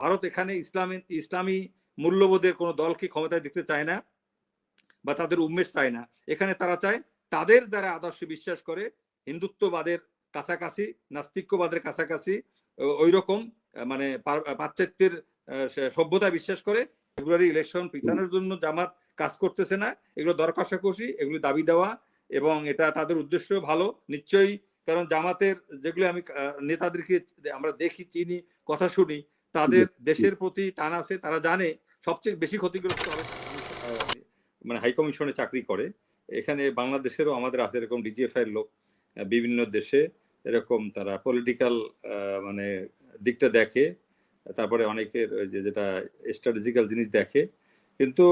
ভারত এখানে ইসলামী ইসলামী মূল্যবোধের কোনো দলকে ক্ষমতায় দেখতে চায় না? বা তাদের উন্মেষ চায় না? এখানে তারা চায় তাদের দ্বারা আদর্শে বিশ্বাস করে, হিন্দুত্ববাদের কাছাকাছি, নাস্তিক্যবাদের কাছাকাছি ওই রকম মানে পাশ্চাত্যের সভ্যতা বিশ্বাস করে। ফেব্রুয়ারি ইলেকশন পিছানোর জন্য জামাত কাজ করতেছে না। এগুলো দরকাশাকষি এগুলো দাবি দেওয়া এবং এটা তাদের উদ্দেশ্য ভালো, নিশ্চয়ই। কারণ জামাতের যেগুলো আমি নেতাদেরকে আমরা দেখি, চিনি, কথা শুনি তাদের দেশের প্রতি টান আছে তারা জানে সবচেয়ে বেশি ক্ষতিগ্রস্ত হবে মানে হাইকমিশনে চাকরি করে। এখানে বাংলাদেশেরও আমাদের আছে এরকম ডিজিএফআই লোক বিভিন্ন দেশে এরকম তারা পলিটিক্যাল মানে দিকটা দেখে তারপরে অনেকের যে যেটা স্ট্র্যাটেজিক্যাল জিনিস দেখে। কিন্তু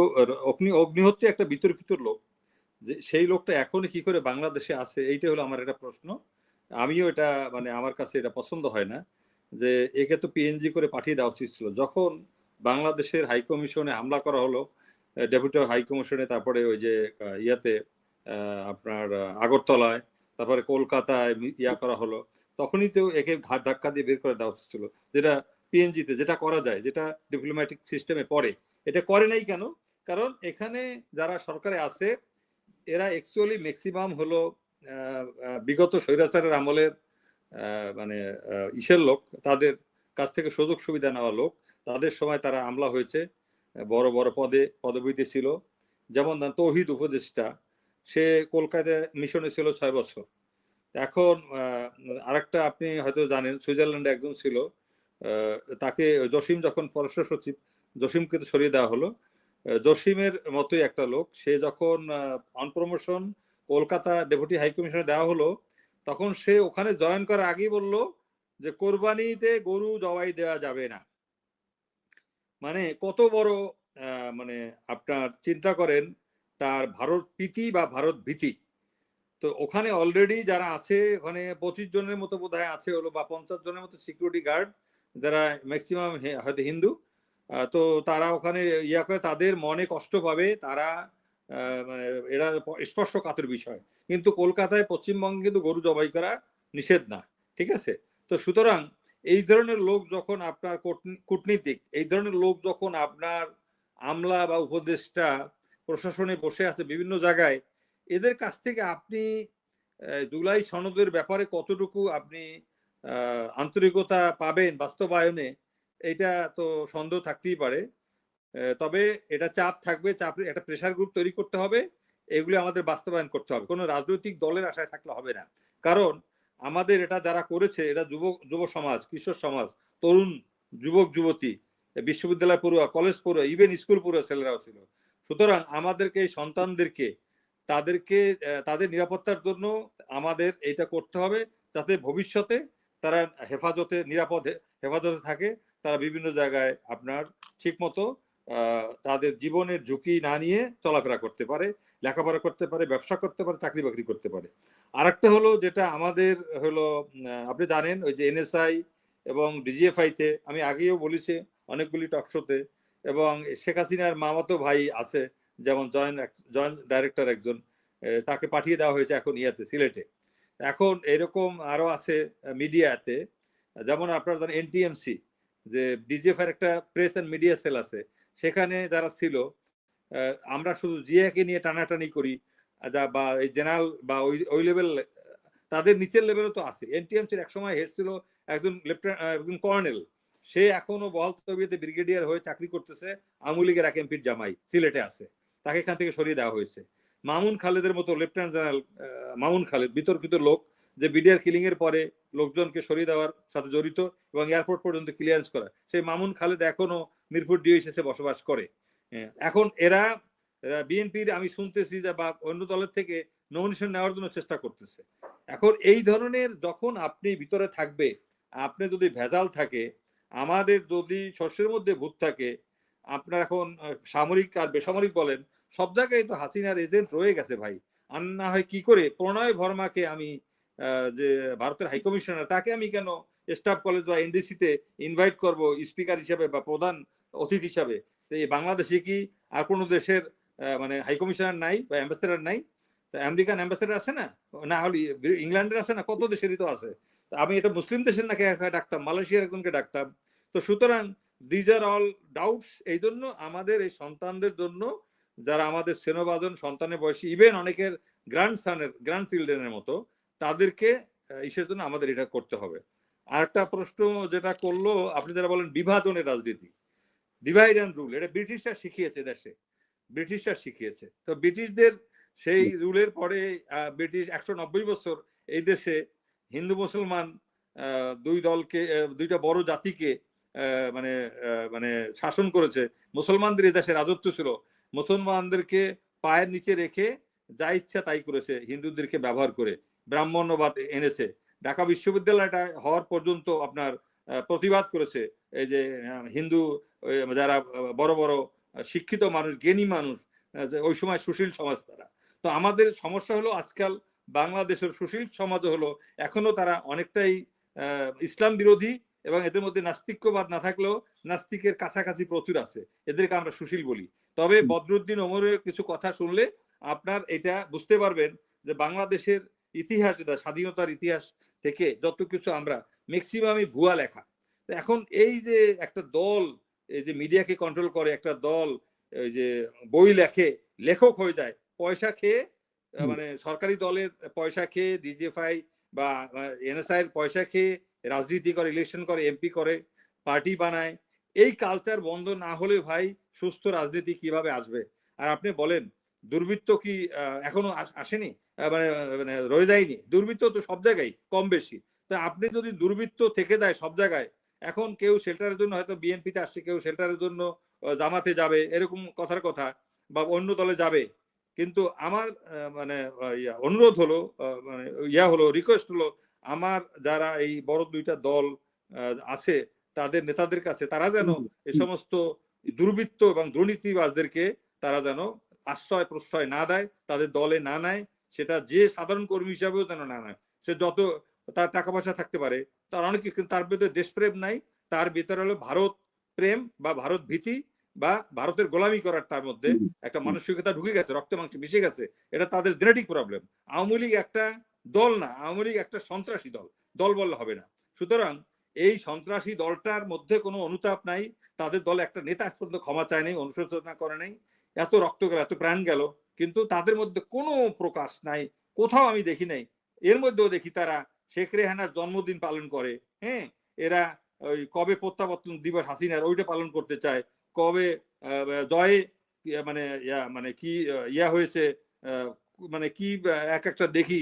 অগ্নি অগ্নিহত্রী একটা বিতর্কিত লোক যে সেই লোকটা এখন কি করে বাংলাদেশে আছে এইটা হলো আমার একটা প্রশ্ন। আমিও এটা মানে আমার কাছে এটা পছন্দ হয় না। যে একে তো পিএনজি করে পাঠিয়ে দেওয়া উচিত ছিল। যখন বাংলাদেশের হাইকমিশনে হামলা করা হলো ডেপুটি হাইকমিশনে তারপরে ওই যে ইয়াতে আপনার আগরতলায়, তারপরে কলকাতায় ইয়া করা হলো, তখনই তো একে ঘাট ধাক্কা দিয়ে বের করে দেওয়া উচিত ছিল। যেটা পিএনজিতে যেটা করা যায়, যেটা ডিপ্লোম্যাটিক সিস্টেমে পড়ে, এটা করে নাই কেন? কারণ এখানে যারা সরকারে আছে, এরা অ্যাকচুয়ালি ম্যাক্সিমাম হলো বিগত স্বৈরাচারের আমলের মানে ইসের লোক, তাদের কাছ থেকে সুযোগ সুবিধা নেওয়া লোক, তাদের সময় তারা আমলা হয়েছে, বড় বড় পদে, পদবিতে ছিল। যেমন তৌহিদ উপদেষ্টা, সে কলকাতায় মিশনে ছিল ছয় বছর। এখন আরেকটা আপনি হয়তো জানেন, সুইজারল্যান্ডে একজন ছিল তাকে জসিম যখন পররাষ্ট্র সচিব, জসিমকে তো সরিয়ে দেওয়া হলো জসিমের মতোই একটা লোক, সে যখন অন প্রমোশন কলকাতা ডেপুটি হাইকমিশনে দেওয়া হলো তখন সে ওখানে জয়েন করার আগেই বলল যে, কোরবানিতে গরু জবাই দেওয়া যাবে না। মানে কত বড় মানে আপনার চিন্তা করেন, তার ভারত প্রীতি বা ভারত ভীতি। তো ওখানে অলরেডি যারা আছে, ওখানে পঁচিশ জনের মতো বোধ আছে হলো বা পঞ্চাশ জনের মতো সিকিউরিটি গার্ড যারা ম্যাক্সিমাম হয়তো হিন্দু তো তারা ওখানে ইয়া করে, তাদের মনে কষ্ট পাবে, তারা মানে এরা স্পর্শ কাতের বিষয়। কিন্তু কলকাতায় পশ্চিমবঙ্গে কিন্তু গরু জবাই করা নিষেধ না, ঠিক আছে? তো সুতরাং এই ধরনের লোক যখন আপনার কূটনীতিক, এই ধরনের লোক যখন আপনার আমলা বা উপদেষ্টা প্রশাসনে বসে আছে বিভিন্ন জায়গায়, এদের কাছ থেকে আপনি জুলাই সনদের ব্যাপারে কতটুকু আপনি আন্তরিকতা পাবেন বাস্তবায়নে, এটা তো সন্দেহ থাকতেই পারে। তবে এটা চাপ থাকবে, চাপ, একটা প্রেশার গ্রুপ তৈরি করতে হবে, এগুলি আমাদের বাস্তবায়ন করতে হবে। কোনো রাজনৈতিক দলের আশায় থাকলে হবে না। কারণ আমাদের এটা যারা করেছে, এটা যুবক যুব সমাজ, কিশোর সমাজ, তরুণ, যুবক, যুবতী বিশ্ববিদ্যালয় পড়ুয়া কলেজ পড়ুয়া ইভেন স্কুল পড়ুয়া ছেলেরাও ছিল। সুতরাং আমাদেরকে, এই সন্তানদেরকে, তাদেরকে তাদের নিরাপত্তার জন্য আমাদের এটা করতে হবে, যাতে ভবিষ্যতে তারা হেফাজতে, নিরাপদে, হেফাজতে থাকে, তারা বিভিন্ন জায়গায় আপনার ঠিক মতো তাদের জীবনের ঝুঁকি না নিয়ে চলাফেরা করতে পারে, লেখাপড়া করতে পারে, ব্যবসা করতে পারে, চাকরি বাকরি করতে পারে। আরেকটা হলো যেটা আমাদের হলো আপনি জানেন ওই যে এনএসআই এবং ডিজিএফআইতে আমি আগেও বলেছি অনেকগুলি টকশোতে এবং শেখ হাসিনার মামাতো ভাই আছে, যেমন জয়েন্ট জয়েন্ট ডাইরেক্টর একজন তাকে পাঠিয়ে দেওয়া হয়েছে এখন ইয়াতে, সিলেটে। এখন এরকম আরও আছে মিডিয়াতে, যেমন আপনার ধরেন এনটিএমসি যে ডিজিএফ একটা প্রেস অ্যান্ড মিডিয়া সেল আছে সেখানে যারা ছিল আমরা শুধু জিয়াকে নিয়ে টানাটানি করি বা এই জেনারেল বা ওই ওই লেভেল তাদের নিচের লেভেলও তো আছে। এনটিএমসির এক সময় হেড ছিল একজন লেফটেন্যান্ট একজন কর্নেল সে এখনও বহাল তবিয়তে ব্রিগেডিয়ার হয়ে চাকরি করতেছে, আওয়ামী লীগের এক এমপির জামাই, সিলেটে আছে। তাকে এখান থেকে সরিয়ে দেওয়া হয়েছে। মামুন খালেদের মতো লেফটেন্যান্ট জেনারেল মামুন খালেদ, বিতর্কিত লোক, যে বিডিআর কিলিং এর পরে লোকজনকে সরিয়ে দেওয়ার সাথে জড়িত এবং এয়ারপোর্ট পর্যন্ত ক্লিয়ারেন্স করা। সেই মামুন খালেদ এখনও মিরপুর ডিওএসএসে বসবাস করে। এখন এরা বিএনপির আমি শুনতেছি যে বা অন্য দলের থেকে নমিনেশন নেওয়ার জন্য চেষ্টা করতেছে। এখন এই ধরনের যখন আপনি ভিতরে থাকবে, আপনি যদি ভেজাল থাকে, আমাদের যদি শস্যের মধ্যে ভূত থাকে, আপনার এখন সামরিক আর বেসামরিক বলেন, সব জায়গায় তো হাসিনার এজেন্ট রয়ে গেছে ভাই। আর না হয় কি করে প্রণয় ভর্মাকে আমি যে ভারতের হাইকমিশনার তাকে আমি কেন স্টাফ কলেজ বা এনডিসিতে ইনভাইট করব স্পিকার হিসাবে বা প্রধান অতিথি হিসাবে। এই বাংলাদেশে কি আর কোনো দেশের মানে হাইকমিশনার নাই বা অ্যাম্বাসেডার নাই? আমেরিকান অ্যাম্বাসেডার আছে না? না হলে ইংল্যান্ডের আছে না? কত দেশেরই তো আছে। আমি এটা মুসলিম দেশের নাকি ডাকতাম? মালয়েশিয়ার একজনকে ডাকতাম। তো সুতরাং দিজ আর অল ডাউটস এই জন্য আমাদের এই সন্তানদের জন্য যারা আমাদের সেনবাদন সন্তানের বয়সী ইভেন অনেকের গ্র্যান্ড সানের গ্র্যান্ড চিলড্রেনের মতো, তাদেরকে ইসের জন্য আমাদের এটা করতে হবে। আর একটা প্রশ্ন যেটা করল আপনি যারা বলেন বিভাজনের রাজনীতি। ডিভাইড অ্যান্ড রুল এটা ব্রিটিশরা শিখিয়েছে দেশে। ব্রিটিশরা শিখিয়েছে। তো ব্রিটিশদের সেই রুলের পরে ব্রিটিশ একশো নব্বই বছর এই দেশে হিন্দু মুসলমান দুই দলকে দুইটা বড় জাতিকে মানে মানে শাসন করেছে। মুসলমানদের এই দেশে রাজত্ব ছিল। মুসলমানদেরকে পায়ের নিচে রেখে যা ইচ্ছা তাই করেছে হিন্দুদেরকে ব্যবহার করে। ব্রাহ্মণ্যবাদ এনেছে। ঢাকা বিশ্ববিদ্যালয়টা হওয়ার পর্যন্ত আপনার প্রতিবাদ করেছে এই যে হিন্দু যারা বড় বড় শিক্ষিত মানুষ জ্ঞানী মানুষ যে ওই সময় সুশীল সমাজ তারা। তো আমাদের সমস্যা হলো আজকাল বাংলাদেশের সুশীল সমাজ হলো এখনও তারা অনেকটাই ইসলাম বিরোধী এবং এদের মধ্যে নাস্তিক্যবাদ না থাকলেও নাস্তিকের কাছাকাছি প্রচুর আছে। এদেরকে আমরা সুশীল বলি। তবে বদরুদ্দিন ওমরের কিছু কথা শুনলে আপনার এটা বুঝতে পারবেন যে বাংলাদেশের ইতিহাস যেটা স্বাধীনতার ইতিহাস থেকে যত কিছু আমরা ম্যাক্সিমামই ভুয়া লেখা। তো এখন এই যে একটা দল এই যে মিডিয়াকে কন্ট্রোল করে একটা দল এই যে বই লেখে লেখক হয়ে যায় পয়সা খেয়ে মানে সরকারি দলের পয়সা খেয়ে ডিজিএফআই বা এনএসআই এর পয়সা খেয়ে রাজনীতি করে ইলেকশন করে এমপি করে পার্টি বানায় এই কালচার বন্ধ না হলে ভাই সুস্থ রাজনীতি কীভাবে আসবে? আর আপনি বলেন দুর্বৃত্ত কি এখনও আসেনি? মানে মানে রয়ে যায়নি? দুর্বৃত্ত তো সব জায়গায় কম বেশি। তা আপনি যদি দুর্বৃত্ত থেকে যায় সব জায়গায় এখন কেউ শেল্টারের জন্য হয়তো বিএনপিতে আসছে কেউ শেল্টারের জন্য জামাতে যাবে এরকম কথার কথা বা অন্য দলে যাবে। কিন্তু আমার মানে অনুরোধ হলো মানে ইয়া হলো রিকোয়েস্ট হলো আমার যারা এই বড় দুইটা দল আছে তাদের নেতাদের কাছে তারা যেন এই সমস্ত দুর্বৃত্ত এবং দুর্নীতিবাজদেরকে তারা যেন আশ্রয় প্রশ্রয় না দেয় তাদের দলে না নেয় সেটা যে সাধারণ কর্মী হিসাবেও যেন না নেয়। সে যত তার টাকা পয়সা থাকতে পারে তার অনেক তার ভিতরে দেশপ্রেম নাই তার ভিতরে হলো ভারত প্রেম বা ভারত ভীতি বা ভারতের গোলামি করার তার মধ্যে একটা মানসিকতা ঢুকে গেছে রক্ত মাংস মিশে গেছে এটা তাদের জেনেটিক প্রবলেম। আওয়ামী লীগ একটা দল না আওয়ামী লীগ একটা সন্ত্রাসী দল দল বললে হবে না। সুতরাং এই সন্ত্রাসী দলটার মধ্যে কোনো অনুতাপ নাই তাদের দলে একটা নেতা আজ পর্যন্ত ক্ষমা চায় নাই অনুশোচনা করে নাই এত রক্ত গেল, এত প্রাণ গেল, কিন্তু তাদের মধ্যে কোনো প্রকাশ নাই। কোথাও আমি দেখি নাই। এর মধ্যেও দেখি তারা শেখ রেহানার জন্মদিন পালন করে হ্যাঁ? এরা ওই কবে প্রত্যাবর্তন দিবস হাসিনার, ওইটা পালন করতে চায়। কবে জয়ে মানে ইয়া মানে কি ইয়া হয়েছে মানে কি এক একটা দেখি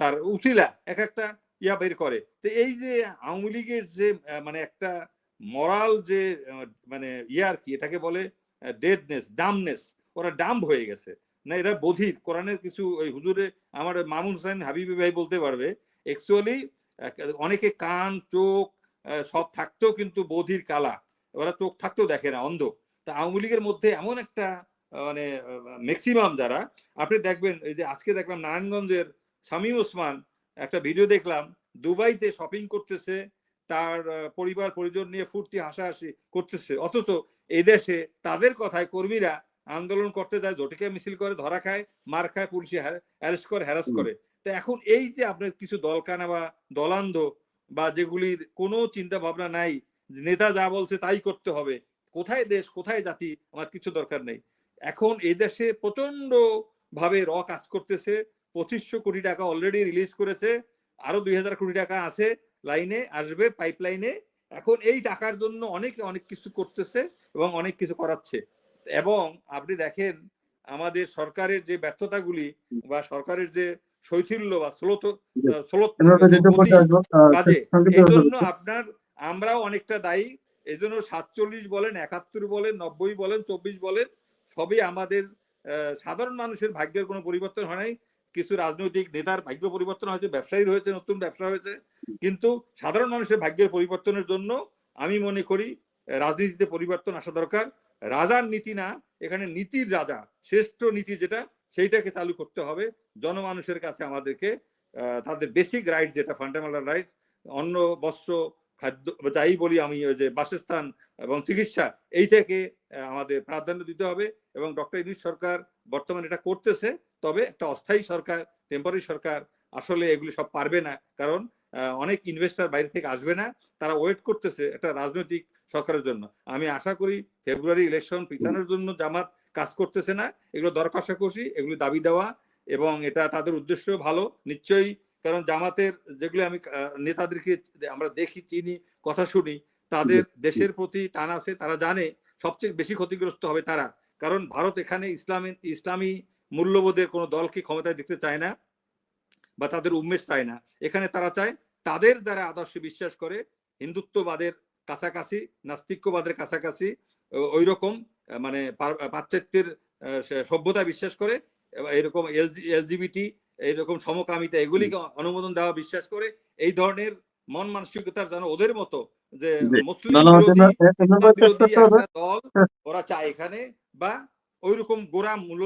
তার উথিলা এক একটা ইয়া বের করে। তো এই যে আওয়ামী লীগের যে মানে একটা মরাল যে মানে মানে আর কি, এটাকে বলে ডেডনেস ডামনেস ওরা ডাম্ব হয়ে গেছে। না, এরা বধির। কোরআনের কিছু ওই হুজুরে, আমার মামুন হোসেন হাবিবি ভাই বলতে পারবে অ্যাকচুয়ালি অনেকে কান, চোখ সব থাকতেও কিন্তু বধির কালা। ওরা চোখ থাকতেও দেখে না, অন্ধ। তা আওয়ামী লীগের মধ্যে এমন একটা মানে ম্যাক্সিমাম যারা, আপনি দেখবেন, এই যে আজকে দেখলাম নারায়ণগঞ্জের শামীম ওসমান, একটা ভিডিও দেখলাম, দুবাইতে শপিং করতেছে তার পরিবার পরিজন নিয়ে ফুর্তি হাসাহাসি করতেছে। অথচ এই দেশে তাদের কথায় কর্মীরা আন্দোলন করতে যায় জটিকা মিছিল করে ধরা খায় মার খায় পুলিশে অ্যারেস্ট করে হ্যারাস করে। তো এখন এই যে আপনার কিছু দলকানা বা দলান্ধ বা যেগুলির কোনো চিন্তা ভাবনা নাই নেতা যা বলছে তাই করতে হবে কোথায় দেশ কোথায় জাতি আমার কিছু দরকার নেই। এখন এই দেশে প্রচণ্ড ভাবে র কাজ করতেছে পঁচিশশো কোটি টাকা অলরেডি রিলিজ করেছে আরও দুই হাজার কোটি টাকা আছে লাইনে আসবে পাইপলাইনে। এখন এই টাকার জন্য অনেকে অনেক কিছু করতেছে এবং অনেক কিছু করাচ্ছে। এবং আপনি দেখেন আমাদের সরকারের যে ব্যর্থতাগুলি বা সরকারের যে শৈথিল্য বা স্লোত স্লোত কাজে এই জন্য আপনার আমরাও অনেকটা দায়ী। এই জন্য সাতচল্লিশ বলেন একাত্তর বলেন নব্বই বলেন চব্বিশ বলেন সবই আমাদের আহ, সাধারণ মানুষের ভাগ্যের কোনো পরিবর্তন হয় নাই। কিছু রাজনৈতিক নেতার ভাগ্য পরিবর্তন হয়েছে ব্যবসায়ীর হয়েছে নতুন ব্যবসা হয়েছে। কিন্তু সাধারণ মানুষের ভাগ্যের পরিবর্তনের জন্য আমি মনে করি রাজনীতিতে পরিবর্তন আসা দরকার। রাজার নীতি না, এখানে নীতির রাজা, শ্রেষ্ঠ নীতি যেটা, সেইটাকে চালু করতে হবে। জনমানুষের কাছে আমাদেরকে তাদের বেসিক রাইটস যেটা ফান্ডামেন্টাল রাইটস অন্ন, বস্ত্র খাদ্য যাই বলি আমি, ওই যে বাসস্থান এবং চিকিৎসা, এইটাকে আমাদের প্রাধান্য দিতে হবে এবং ডক্টর ইউনুস সরকার বর্তমানে এটা করতেছে, তবে একটা অস্থায়ী সরকার টেম্পোরারি সরকার, আসলে এগুলি সব পারবে না। কারণ অনেক ইনভেস্টর বাইরে থেকে আসবে না, তারা ওয়েট করতেছে একটা রাজনৈতিক সরকারের জন্য। আমি আশা করি ফেব্রুয়ারি ইলেকশন পিছানোর জন্য জামাত কাজ করতেছে না, এগুলো দর কষাকষি এগুলো দাবি দেওয়া এবং এটা তাদের উদ্দেশ্য ভালো, নিশ্চয়ই কারণ জামাতের যেগুলো আমি নেতাদেরকে আমরা দেখি চিনি কথা শুনি তাদের দেশের প্রতি টান আছে তারা জানে সবচেয়ে বেশি ক্ষতিগ্রস্ত হবে তারা। কারণ ভারত এখানে ইসলামী ইসলামী মূল্যবোধের কোনো দলকে ক্ষমতায় দেখতে চায় না বা তাদের উন্মেষ চায় না। এখানে তারা চায় তাদের দ্বারা আদর্শে বিশ্বাস করে হিন্দুত্ববাদের কাছাকাছি নাস্তিক্যবাদের কাছাকাছি ওই রকম মানে পাশ্চাত্যের সভ্যতা বিশ্বাস করে এরকম এলজিবিটি এইরকম সমকামিতা এগুলিকে অনুমোদন দেওয়া বিশ্বাস করে এই ধরনের মন মানসিকতার যেন ওদের মতো যে মুসলিম দল ওরা চায় এখানে বা ওইরকম গোড়া মূল